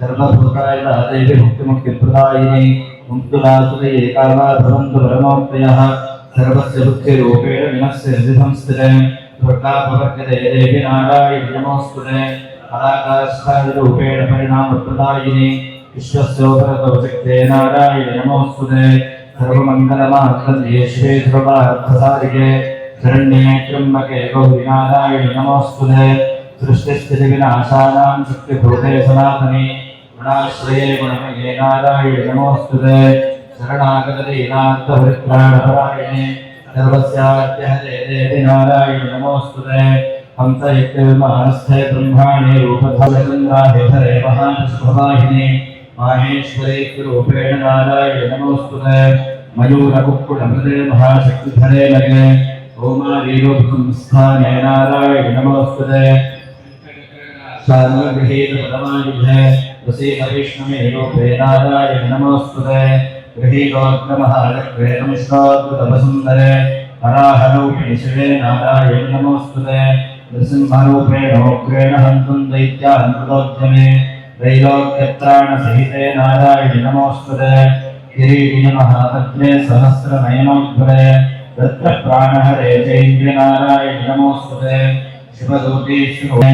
ధర్మభూతాయ దేవి ముక్తిముక్తిప్రదాయిని ముక్తులాసురే ఏకావా భవంతు పరమోక్తయః సర్వస్య ముక్తిరూపేణ వినస్య హృదిభం స్థిరే దుర్గాపవర్గదే దేవి నారాయణ నమోస్తుతే అదాకాష్టాదిరూపేణ పరిణామప్రదాయిని విశ్వస్యోపరతౌచక్తే నారాయణ నమోస్తుతే సర్వమంగళమాత్మదేశ్వే ధ్రువార్థసారికే శరణ్యే త్రమ్మకే గౌరి गुणाश्रये गुणमये नारायणि नमोऽस्तुते शरणागतदीनान्तपरित्राणपरायणे सर्वस्याद्यहरे देवि नारायणि नमोऽस्तुते हंसयुक्तविमानस्थे ब्रह्माणे रूपधवचन्द्राहे हरे महापुष्पवाहिने माहेश्वरे रूपेण नारायणि नमोऽस्तुते मयूरकुक्कुटमृते महाशक्तिधरे लगे ओमारीरूपसंस्थाने नारायणि नमोऽस्तुते शान्तिगृहीतपरमायुधे वसीमविष्णुमे रूपे नारायण नमोऽस्तुते गृहीतोग्रमहालक्ष्मे नमस्काद्भुतवसुन्दरे हराहरूपिणि शिवे नारायण नमोऽस्तुते नृसिंहरूपेणोग्रेण हन्तुं दैत्यान् कृतोद्यमे त्रैलोक्यत्राणसहिते नारायणि नमोऽस्तुते किरीटिनि महापत्ने सहस्रनयनोद्भरे दत्तप्राणहरे चैन्द्रनारायणि नमोऽस्तुते शिवदूतीश्वरे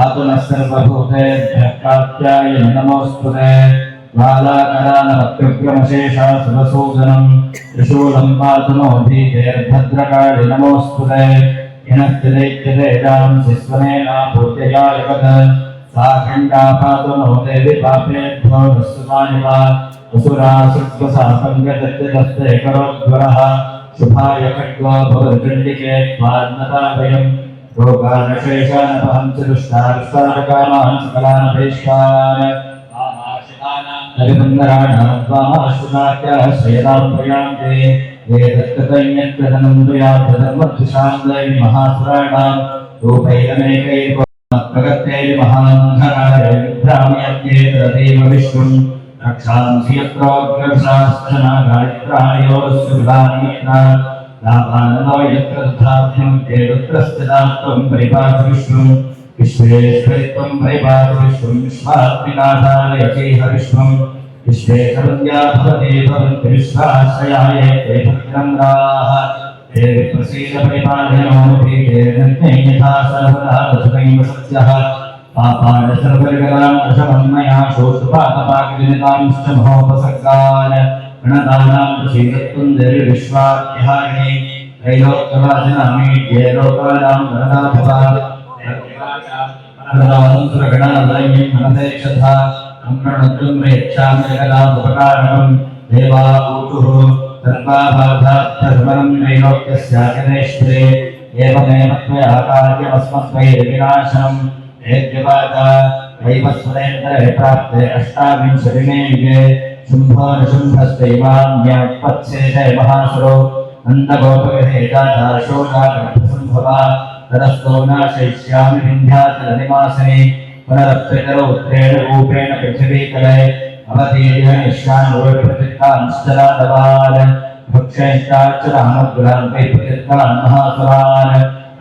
आतुनः सर्वभूतेभ्यः कात्याय नमोऽस्तुते बालाकरानवत्युग्रमशेषा सुरसूदनम् त्रिशूलं पातु नो भीतेर्भद्रकाळि नमोऽस्तुते हिनस्तिदैत्यदेजां शिस्वनेना पूजया जगत् सा खण्डा पातु नो देवि पापेभ्यो वस्तुतानि वा असुरा सुग्वसासङ्गतस्य करोद्वरः शुभाय खड्गो भवदण्डिके त्वान्नताभयम् रोगानशेषानपहं च दुष्टार्ष्टारकामान् सकलानभीष्टान् हरिबन्धराणां त्वामाश्रुतात्याः श्रेयतां प्रयान्ते ये दत्तदैन्यत्रधनं तुया प्रधर्मद्विषान्दै महासुराणां रूपैरमेकैर्प्रगत्यैर्महान्धराय विभ्रामयत्ये तदेव विष्णुम् रक्षांसि यत्रोऽग्रशास्त्रनागायत्राणयोस्युधानियत्रा लाभाननो यत्र तथाभ्यं ते रुद्रस्थिता त्वं परिपातु विष्णुम् विश्वेश्वरित्वं परिपातु विश्वं विश्वात्मिनाथालयचेह विश्वे सर्वज्ञा भवते भवन्ति विश्वाश्रयाय ते भक्तिनम्राः ते विप्रसीद ते नन्ये यथा सर्वदा तथैव सत्यः पापान् सर्वविकलान् अशमं मया महोपसर्गान्। गणदानां प्रसीदत्वं देवि विश्वाख्यायिनी त्रैलोक्यवासिनामीड्ये लोकानां गणनाभवा गणालयं मनसे क्षथा अम्रणत्वं प्रेक्षामि जगदामुपकारणं देवा ऊचुः सर्वाबाधार्थशमनं त्रैलोक्यस्याचनेश्वरे एवमेव त्वया कार्यमस्मद्वैर्विनाशनम् हेद्यपाता वैवस्वरेन्द्रे प्राप्ते अष्टाविंशतिमे युगे शुम्भो निशुम्भस्त्वैवान्यपत्सेते महासुरो नन्दगोपगृहे जाता शोकागर्भसम्भवा ततस्तो नाशयिष्यामि विन्ध्याचलनिवासिनि पुनरप्यतरौत्रेण रूपेण पृथिवीतले अवतीर्य निष्कान् भक्षयिष्टाच्युरामग्रान् वैपतित्वान् महासुरान्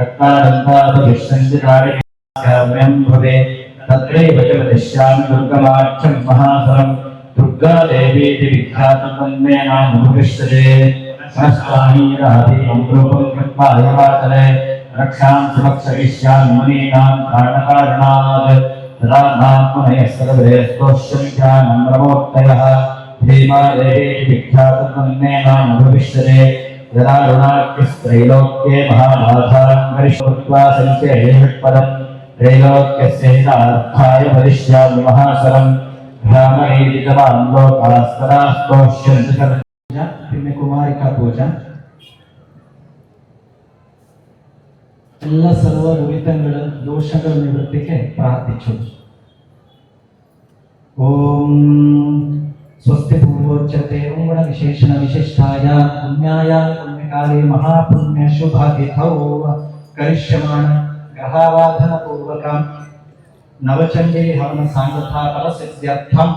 रक्तादन्तादभिष्यञ्जितारिण्यं भवे, तत्रैव च वदिष्यामि दुर्गमाख्यं महासुरम्। दुर्गादेवीति विख्यातं वंदे नाम भविष्यते राधीं रूपं कृत्वा यवातले रक्षां सुरक्षयिष्यामि मुनीनां कारणकारणात् तदा नात्मनयः सर्वे स्तोष्यन्त्यानं रमोत्तयः भीमादेवी विख्यातमन्ये नाम भविष्यते यदा ऋणाख्यस्त्रैलोक्ये महाबाधां करिष्यत्वा सञ्चयेषत्पदम् त्रैलोक्यस्य हितार्थाय भविष्यामि महासरम् पूजा फिर मैं कुमारी का पूजा ಎಲ್ಲ ಸರ್ವ ದುರಿತಗಳ ದೋಷಗಳ ನಿವೃತ್ತಿಗೆ ಪ್ರಾರ್ಥಿಸುವುದು ಓಂ ಸ್ವಸ್ತಿ ಪೂರ್ವೋಚ್ಯತೆ ಉಂಗುಣ ವಿಶೇಷಣ ವಿಶಿಷ್ಟಾಯ ಪುಣ್ಯಾಯ ಪುಣ್ಯಕಾಲೇ ಮಹಾಪುಣ್ಯ ಶುಭಾಗೆ ಕರಿಷ್ಯಮಾಣ ಗ್ರಹಾವಾಧನ ಪೂರ್ವಕ नवचंडी हवन सांगथा फलसिद्ध्यर्थम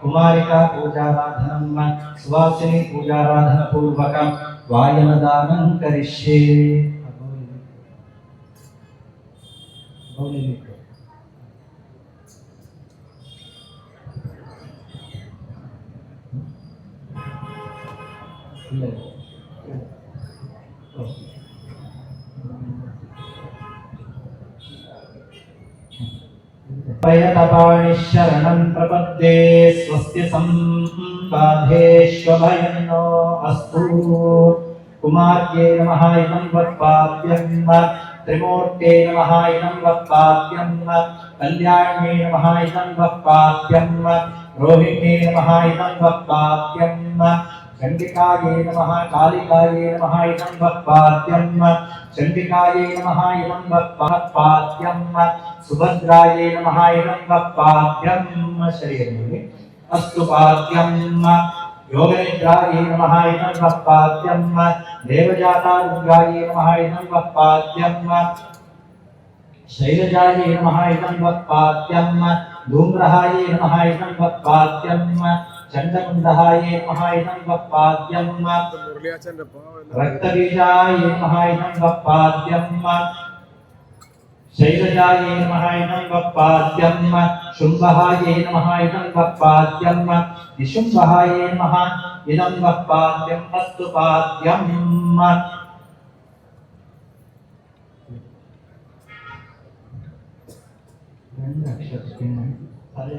कुमारिका पूजाराधनम सुवासिनी पूजाराधन पूर्वक वायन दानं करिष्ये प्रयतपाणि शरणं प्रपद्ये स्वस्ति सम्बाधेष्वभयन्नो अस्तु। कुमार्ये नमः, इदं वत्पाद्यं त्रिमूर्ते नमः, इदं वत्पाद्यं कल्याण्ये नमः, इदं वत्पाद्यं रोहिणे नमः, इदं वत्पाद्यं चण्डिकायै नमः, कालिकायै नमः, इदं वत्पाद्यं चण्डिकायै नमः, इदं वत्पाद्यं सुभद्रायै नमः, इदं वत्पाद्यं शरीरे अस्तु पाद्यं योगनिद्रायै नमः, इदं वत्पाद्यं देवजातारुद्रायै नमः, इदं वत्पाद्यं शैलजायै नमः, इदं वत्पाद्यं धूम्रहायै नमः, इदं చండముండహాయే మహాయుధం వక్పాద్యం రక్తబీజాయే మహాయుధం వక్పాద్యం శైలజాయే మహాయుధం వక్పాద్యం శుంభహాయే మహాయుధం వక్పాద్యం నిశుంభహాయే మహా ఇదం వక్పాద్యం అస్తు పాద్యం రెండు అక్షరం సరే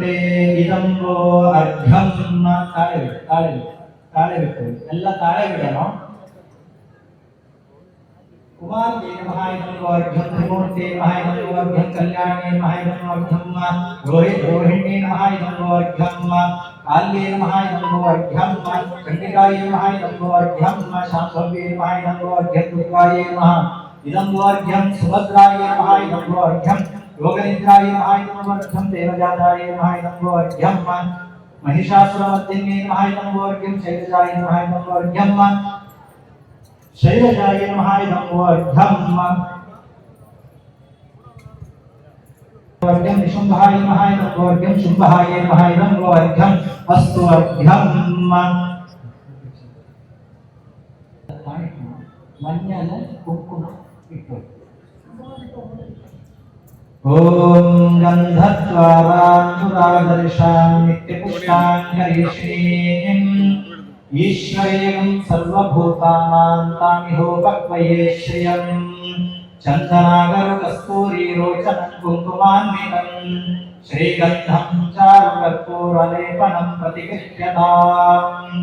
ಅಹಂತೆ ಇದಂಬೋ ಅರ್ಘಂ ತಾಳೆ ಬಿಡು ತಾಳೆ ಬಿಡು ತಾಳೆ ಬಿಟ್ಟು ಎಲ್ಲ ತಾಳೆ ಬಿಡೋಣ ಕುಮಾರ್ಗೆ ನಮಃ ಇದಂಬೋ ಅರ್ಘಂ ತ್ರಿಮೂರ್ತಿ ನಮಃ ಇದಂಬೋ ಅರ್ಘಂ ಕಲ್ಯಾಣಿ ನಮಃ ಇದಂಬೋ ಅರ್ಘಂ ರೋಹಿತ್ ರೋಹಿಣಿ ನಮಃ ಇದಂಬೋ ಅರ್ಘಂ ಕಾಲ್ಯೇ ನಮಃ ಇದಂಬೋ ಅರ್ಘಂ ಚಂಡಿಕಾಯ ನಮಃ ಇದಂಬೋ ಅರ್ಘಂ ಶಾಂಭವ್ಯೇ ನಮಃ ಇದಂಬೋ ಅರ್ಘಂ ದುರ್ಗಾಯೇ ನಮಃ ಇದಂಬೋ ಅರ್ಘಂ ಸುಭದ್ರಾಯ ನಮಃ ಇದಂಬೋ ಅರ್ಘಂ योगनिद्राय महायनमोर्घ्यं देवजाताय महायनमोर्घ्यं महिषासुरमर्दिन्ये महायनमोर्घ्यं शैलजाय महायनमोर्घ्यं शैलजाय महायनमोर्घ्यं वर्गं निशुम्भाय महायनमोर्घ्यं शुम्भाय महायनमोर्घ्यम् अस्तु अर्घ्यं ಮಣ್ಣಿನ ಕುಂಕುಮ ಇಟ್ಟು ॐ गन्धत्वारान्तुरादर्शां नित्यपुष्टां हरीश्रीम् ईश्वरीयं सर्वभूतानां तामिहोपक्वये श्रियम् चन्दनागरकस्तूरीरोचनं कुङ्कुमान्वितम् श्रीगन्धं चारुकर्पूरलेपनं प्रतिगृह्यताम्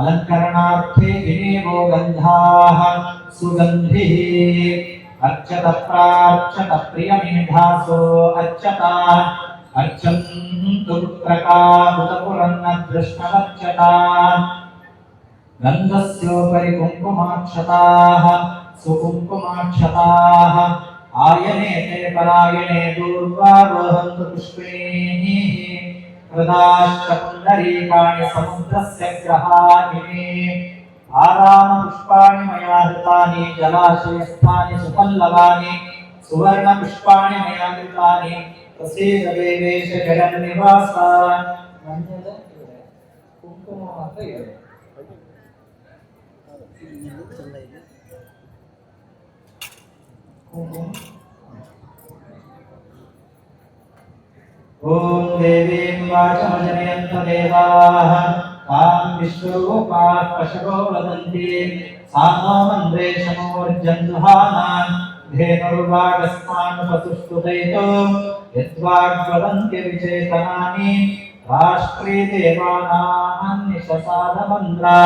अलङ्करणार्थे विनेवो गन्धाः सुगन्धिः అర్చత ప్రార్చత ప్రియమేధాసో అర్చత. అర్చంతు ప్రకాపుతపురన్న దృష్ణవర్చత గంధస్యోపరి కుంకుమాక్షతాః సుకుంకుమాక్షతాః. ఆయనే తే పరాయణే దూర్వారోహంతు పుష్పేణిః. హృదాశ్చ పుండరీకాణి సముద్రస్య గ్రహాణినే. आरामपुष्पाणि मया हृतानि जलाशयस्थानि सुपल्लवानि सुवर्णपुष्पाणि मया कृतानि तसेव देवेश जगन्निवास ಕುಂಕುಮ ಮಾತ್ರ ಇದೆ ಕುಂಕುಮ ॐ देवीं वाचमजनयन्त देवाः तां विश्वरूपाः पशवो वदन्ति सा नो मन्द्रे शमोर्जन्धुहानान् धेनुर्वागस्मानुपसुष्टुदयितो यद्वाग्वदन्ति विचेतनानि राष्ट्रे देवानान्निशसादमन्द्रा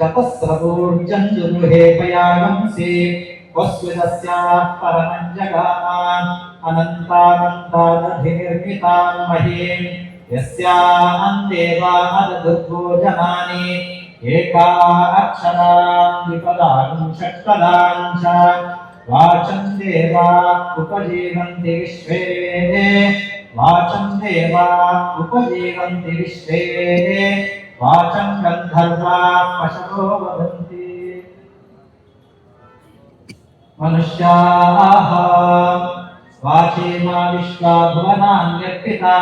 चतस्रवूर्जन्जुरुहे पयागंसि वस्विदस्याः परमञ्जगामान् अनन्तानन्तादधिनिर्मितां महीम् यस्यां देवादुर्भोजनानि एका अक्षरां विपदां षट्पदां च वाचं देवा उपजीवन्ति विश्वे वाचं देवा उपजीवन्ति विश्वे वाचं गन्धर्वा पशवो वदन्ति मनुष्याः वाचे मा विश्वा भुवनान्यर्पिता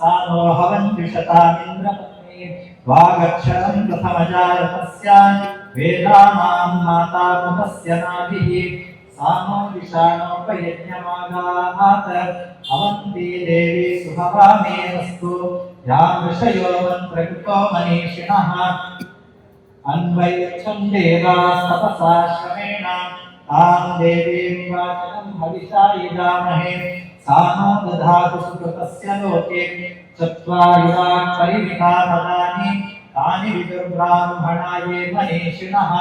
सा नो हवन्विषतामिन्द्रपत्नी वागक्षरं प्रथमजातस्यान् वेदानां माता मुखस्य नाभिः सा नो विषाणोपयज्ञमागात् अवन्ती देवी सुभवामेवस्तु या ऋषयो मन्त्रकृतो मनीषिणः अन्वयच्छं देवास्तपसा श्रमेण तां देवीं वाचनं हविषा यजामहे सा नो दधातु सुकृतस्य लोके चत्वारि वा परिमिता पदानि तानि विदुर्ब्राह्मणाये मनीषिणः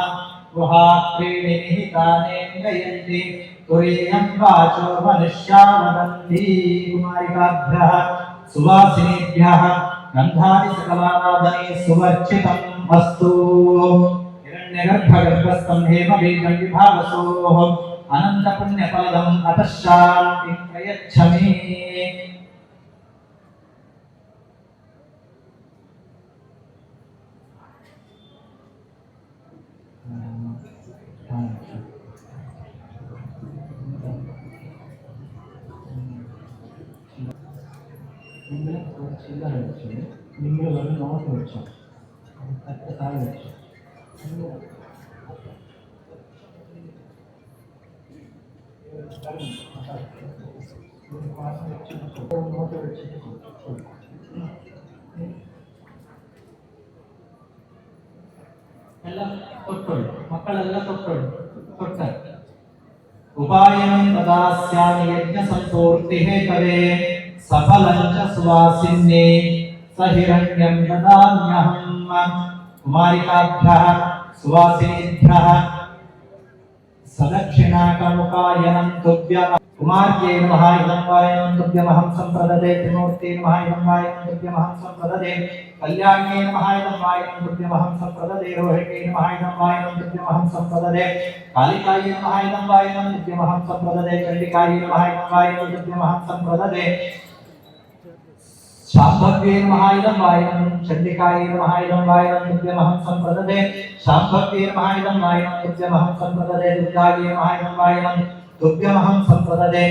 गुहात्रीणि निहितानेङ्गयन्ति तुरीयं वाचो मनुष्या वदन्ति कुमारिकाभ्यः सुवासिनीभ्यः गन्धानि सकलाराधने सुवर्चितम् अस्तु हिरण्यगर्भगर्भस्थं हेमबीजं विभावसोः अनन्तपुण्यफलदम् अतः शान्तिं प्रयच्छमि നിങ്ങൾ ചില്ലറ വെച്ചു നിങ്ങൾ ഒരു നോട്ട് വെച്ചു കറ്റ താഴെ വെച്ചു ಎಲ್ಲ ಕೊಟ್ಟೋಳು ಮಕ್ಕಳೆಲ್ಲ ಕೊಟ್ಟೋಳು ಕೊಡ್ತಾರೆ ಉಪಾಯಂ ದದಾಸ್ಯಾಮಿ ಯಜ್ಞ ಸಂಪೂರ್ತಿ ಕವೆ ಸಫಲಂಚ ಸುವಾಸಿನ್ಯೇ ಸಹಿರಣ್ಯಂ ದದಾಮ್ಯಹಂ ಕುಮಾರಿಕಾಭ್ಯಃ ಸುವಾಸಿನೇಭ್ಯಃ सदक्षिणाकमुपायनं तुभ्यम् कुमार्ये नमः, इदं वायनं तुभ्यमहं सम्प्रददे त्रिमूर्ते नमः, इदं वायनं तुभ्यमहं सम्प्रददे। कल्याण्ये नमः, इदं वायनं तुभ्यमहं सम्प्रददे। रोहिणे नमः, इदं वायनं तुभ्यमहं सम्प्रददे। कालिकायै नमः, इदं वायनं शाम्भव्ये नमः वायनं चण्डिकायै नमः वायनं तुभ्यमहं सम्प्रददे। शाम्भव्ये नमः वायनं तुभ्यमहं सम्प्रददे। दुर्गायै नमः वायनं तुभ्यमहं सम्प्रददे।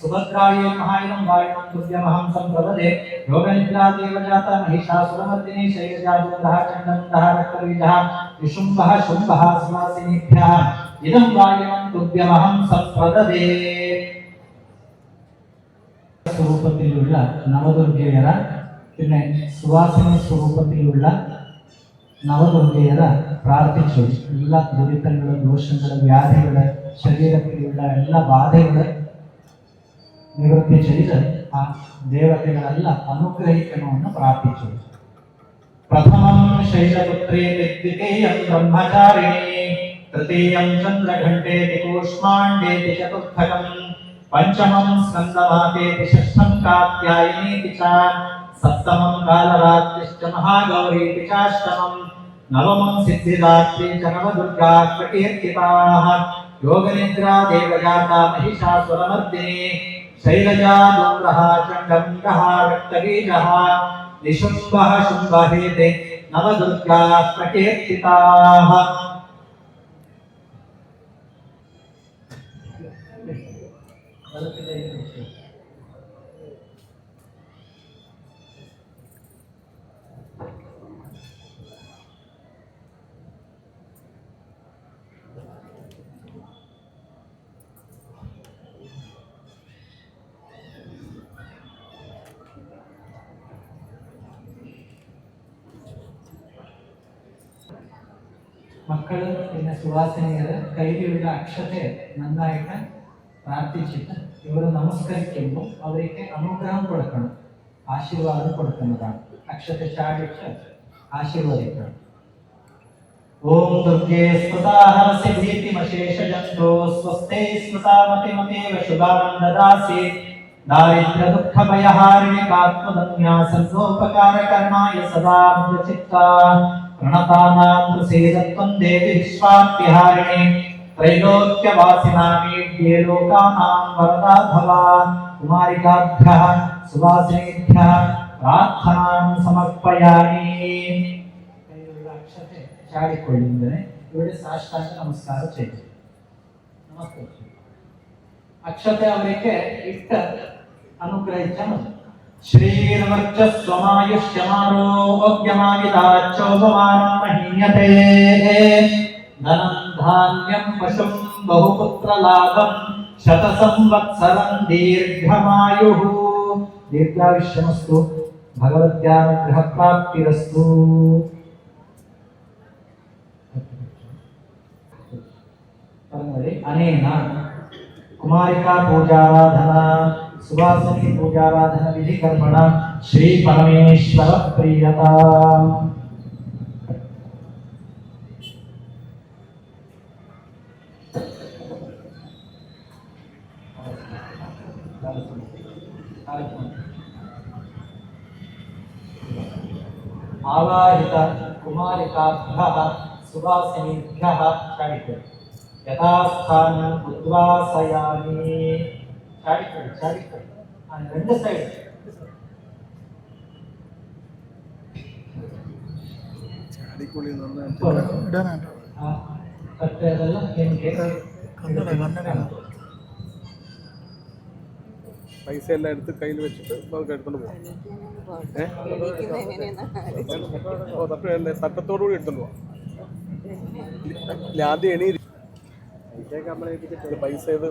सुभद्रायै नमः वायनं तुभ्यमहं सम्प्रददे। योगनिद्रादेवजाता महिषासुरमर्दिनी शैलजातुन्दः चण्डमुन्दः रक्तबीजः विशुम्भः शुम्भः सुवासिनीभ्यः इदं वायनं तुभ्यमहं सम्प्रददे। സ്വരൂപത്തിലുള്ള നവദുർഗയര പിന്നെ സുവാസിനി സ്വരൂപത്തിലുള്ള നവദുർഗയര പ്രാർത്ഥിച്ചു എല്ലാ ദുരിതങ്ങളും ദോഷങ്ങളും വ്യാധികള് ശരീരത്തിലുള്ള എല്ലാ ബാധകള് നിവൃത്തി ചെയ്ത് ആ ദേവതകളെല്ലാം അനുഗ്രഹിക്കണമെന്ന് പ്രാർത്ഥിച്ചു പ്രഥമം ശൈലപുത്രേ ദ്വിതീയം ബ്രഹ്മചാരിണി തൃതീയം ചന്ദ്രഘണ്ടേ കൂഷ്മാണ്ഡേ ചതുർത്ഥകം పంచమం స్కందవాతే షష్ఠం కాత్యాయనేతి చ సప్తమం కాలరాత్రిష్ట మహాగౌరీతి చాష్టమం నవమం సిద్ధిదాత్రి చ నవదుర్గా ప్రకీర్తితాః యోగనిద్రా దేవజాత మహిషాసురమర్దిని శైలజా దుర్గ్రహ చండంగః రక్తబీజః నిశుంభః శుంభహేతే నవదుర్గా ప్రకీర్తితాః ഫലത്തിലേക്ക് മക്കൾ പിന്നെ സുവാസിനികൾ കയ്യിലുള്ള അക്ഷത്തെ നന്നായിട്ട് പ്രാർത്ഥിച്ചിട്ട് ഇവർ നമസ്കരിക്കുമ്പോൾ അവർക്ക് അനുഗ്രഹം കൊടുക്കണം ആശീർവാദം കൊടുക്കുന്നതാണ് അക്ഷത്തെ ചാടിച്ച് ആശീർവദിക്കണം ഓം ദുർഗേ സ്മൃതാഹരസി ഭീതിമശേഷജന്തോ സ്വസ്തേ സ്മൃതാമതിമതേവ ശുഭാം ദദാസി ദാരിദ്ര്യ ദുഃഖ ഭയഹാരിണി കാത്മധന്യാ സർവോപകാരകർണായ സദാ ചിത്ത പ്രണതാനാം പ്രസീദത്വം ദേവി വിശ്വാപ്യഹാരിണി त्रैलोक्यवासिनामेभ्ये लोकानां वरदा भव कुमारिकाभ्यः सुवासिनेभ्यः प्रार्थनां ಸಮರ್ಪಯಾಮಿ ಕೈಯುಳ್ಳ ಅಕ್ಷತೆ ಚಾಡಿಕೊಳ್ಳಿಂದರೆ ಇವಡೆ ಸಾಷ್ಟಾಂಗ ನಮಸ್ಕಾರ ಚೈತಿ ನಮಸ್ಕಾರ ಅಕ್ಷತೆ ಅವರಿಗೆ ಇಷ್ಟ ಅನುಗ್ರಹಿಸನು ಶ್ರೀರ್ವರ್ಚಸ್ವಮಾಯುಷ್ಯಮಾರೋಗ್ಯಮಾವಿದಾಚ್ಚೋಭವಾನ ಮಹೀಯತೆ धनं धान्यं पशुं बहुपुत्रलाभं शतसंवत्सरं दीर्घमायुः। दीर्घायुष्यमस्तु। भगवत्यानुग्रहप्राप्तिरस्तु। अनेन कुमारिका पूजाराधना सुवासिनी पूजाराधन विधिकर्मण श्रीपरमेश्वर प्रियता आवाहिता कुमारिकाभ्यः सुवासिनीभ्यः क्षणितु यथास्थानम् उद्वासयामि क्षणितु क्षणितु அந்த ரெண்டு சைடு அடிக்கொழி கட்டு அதெல்லாம் கன்னட கன்னட പൈസ എല്ലാം എടുത്ത് കയ്യിൽ വെച്ചിട്ട് നമുക്ക് എടുത്തോണ്ട് പോവാം. ഏഹ് ഓ തട്ടത്തോടു കൂടി എടുത്തോണ്ട് പോവാം. ഇല്ല, ആദ്യം എണീ പൈസ ഇത്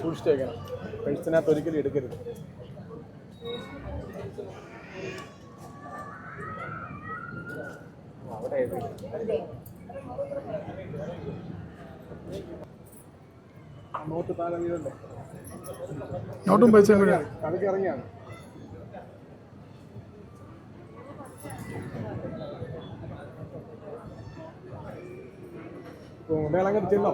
സൂക്ഷിച്ചു വെക്കണം. പൈസനകത്ത് ഒരിക്കലും എടുക്കരുത്. അവിടെ നോട്ട് താഴെ നോട്ടും പൈസയും കൂടി. കളിക്ക് ഇറങ്ങിയാണ്. വേളങ്ങട്ട് ചെല്ലോ